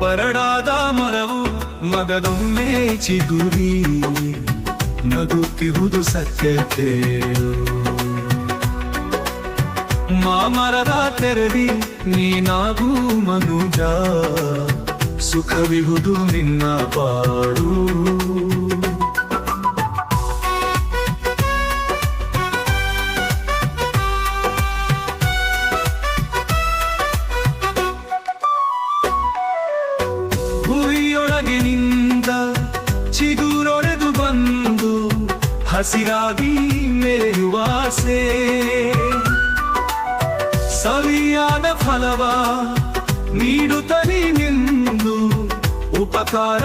ಪರಡಾದ ಮರವು ಮಗದೊಮ್ಮೆ ಚಿಗುರಿ ನಗುತ್ತಿರುವುದು ಸತ್ಯತೆ ಮಾಮರದ ತೆರದಿ ನೀನಾಗೂ ಮನುಜ ಸುಖವಿಹುದು ನಿನ್ನ ಪಾಡು. ಭೂಮಿಯೊಳಗಿನಿಂದ ಚಿಗುರೊಡೆದು ಬಂದು ಹಸಿರಾಗಿ ಮೇರುವಾಸೆ ಸವಿಯಾದ ಫಲವ ನೀಡುತ್ತಲೇ ನಿಂದು ಉಪಕಾರ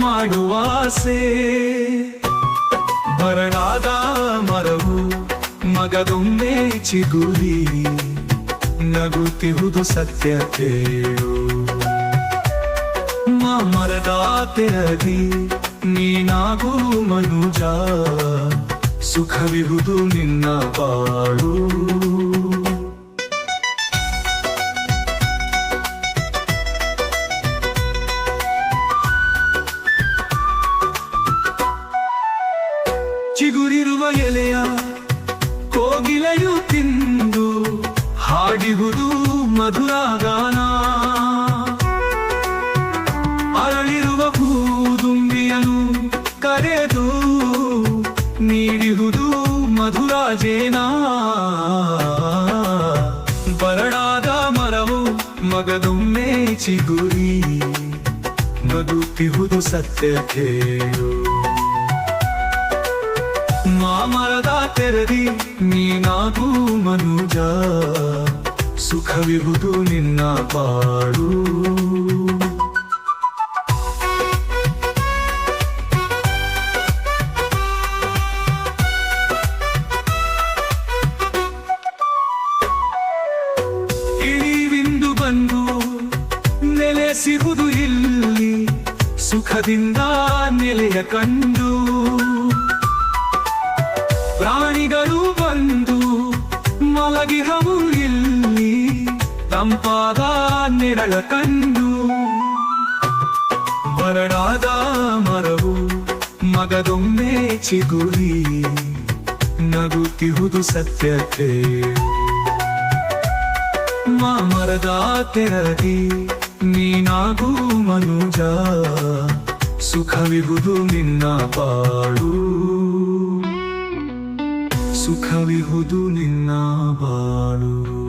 ಮಾಡುವಾಸೆ ಬರಡಾದ ಮರವು ಮಗದೊಮ್ಮೆ ಚಿಗುರಿ ನಗುತ್ತಿರುವುದು ಸತ್ಯತೆಯು ಮರದ ತೆರದಿ ನೀನಾಗೂ ಮನುಜ ಸುಖವಿರುವುದು ನಿನ್ನ ಬಾಳು ಚಿಗುರಿರುವ ಎಲೆಯ ಕೋಗಿಲೆಯು ತಿಂದು ಹಾಡಿಹುದು ಮಧುರಾಗಾನ. ಅರಳಿರುವ ಭೂದುಂಬಿಯನು ಕರೆದು ನೀಡಿಹುದು ಮಧುರಾಜೇನ. ಬರಡಾದ ಮರವು ಮಗದೊಮ್ಮೆ ಚಿಗುರಿ ಸತ್ಯ ಸತ್ಯತೆಯು ಮಾಮರದ ತೆರದಿ ನೀನಾಗೂ ಮನುಜ. ಸುಖವಿಹುದು ನಿನ್ನ ಬಾಳು ಇಳಿವಿಂದು ಬಂದು ನೆಲೆಸಿರುವುದು ಇಲ್ಲಿ ಸುಖದಿಂದ ನೆಲೆಯ ಕಂಡು. ಪ್ರಾಣಿಗಳು ಬಂದು ಮಲಗಿರವು ಇಲ್ಲಿ ತಂಪಾದ ನೆರಳ ಕಂಡು. ಬರಡಾದ ಮರವು ಮಗದೊಮ್ಮೆ ಚಿಗುರಿ ನಗುತ್ತಿರುವುದು ಸತ್ಯತೆ ಮಾಮರದ ತೆರದಿ ನೀನಾಗು ಮನುಜ ಸುಖವಿಹುದು ನಿನ್ನ ಬಾಳು ಸುಖವಿಹುದು ನಿನ್ನ ಬಾಳು.